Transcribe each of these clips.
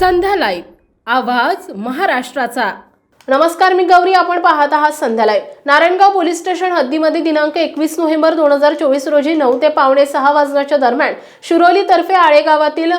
संध्या live आवाज महाराष्ट्राचा. नमस्कार मी गौरी. आपण पाहत आहात Sandhya live Narayangaon police station हद्दीमध्ये दिनांक एकवीस नोव्हेंबर दोन हजार चोवीस रोजी नऊ ते पावणे सहा वाजण्याच्या दरम्यान शिरोलीतर्फे आळेगावातील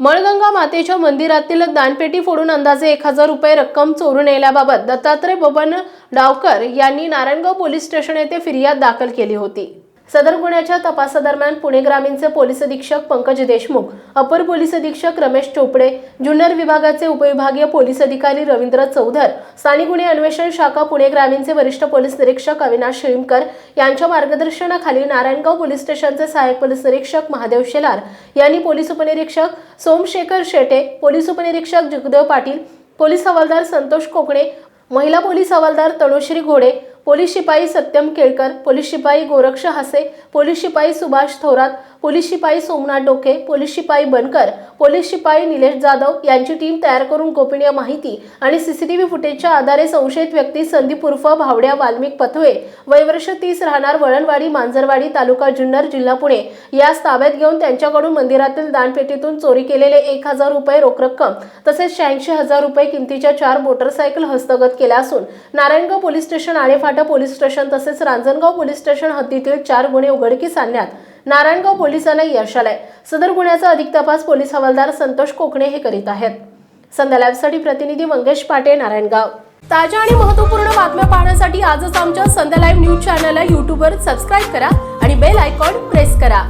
मळगंगा मातेच्या मंदिरातील दानपेटी फोडून अंदाजे एक हजार रुपये रक्कम चोरून नेल्याबाबत दत्तात्रय बबन डावकर यांनी नारायणगाव पोलीस स्टेशन येथे फिर्याद दाखल केली होती. सदर गुन्ह्याच्या तपासादरम्यान पुणे ग्रामीणचे पोलीस अधीक्षक पंकज देशमुख अपर पोलीस अधीक्षक रमेश चोपडे जुन्नर विभागाचे उपविभागीय पोलीस अधिकारी रवींद्र चौधर स्थानिक गुन्हे अन्वेषण शाखा पुणे ग्रामीणचे वरिष्ठ पोलीस निरीक्षक अविनाश शिळीमकर यांच्या मार्गदर्शनाखाली नारायणगाव पोलीस स्टेशनचे सहाय्यक पोलीस निरीक्षक महादेव शेलार यांनी पोलीस उपनिरीक्षक सोमशेखर शेटे पोलीस उपनिरीक्षक जगदेव पाटील पोलीस हवालदार संतोष कोकणे महिला पोलीस हवालदार तनुश्री घोडे पोलीस शिपाई सत्यम केळकर पोलीस शिपाई गोरक्ष हासे पोलीस शिपाई सुभाष थोरात पोलीस शिपाई सोमनाथ डोके पोलीस शिपाई बनकर पोलीस शिपाई निलेश जाधव यांची टीम तयार करून गोपनीय माहिती आणि सीसीटीव्ही फुटेजच्या आधारे संशयित व्यक्ती संदीप उर्फ भावड्या वाल्मिक पथवे वयवर्ष तीस राहणार वळणवाडी मांजरवाडी तालुका जुन्नर जिल्हा पुणे यास ताब्यात घेऊन त्यांच्याकडून मंदिरातील दानपेटीतून चोरी केलेले एक हजार रुपये रोख रक्कम तसेच शहाऐंशी हजार रुपये किमतीच्या चार मोटरसायकल हस्तगत केल्या असून Narayangaon police station Alephata police station तसेच रांजणगाव पोलीस स्टेशन हद्दीतील चार गुन्हे उघडकीस आणण्यात नारायणगाव पोलिसांना यश आलंय. सदर गुन्ह्याचा अधिक तपास पोलीस हवालदार संतोष कोकणे हे करीत आहेत. संध्या लाईव्हसाठी प्रतिनिधी मंगेश पाटे नारायणगाव. ताज्या आणि महत्त्वपूर्ण बातम्या पाहण्यासाठी आजच आमच्या संध्या लाईव्ह न्यूज चॅनलला यूट्यूबवर सबस्क्राईब करा आणि बेल आयकॉन प्रेस करा.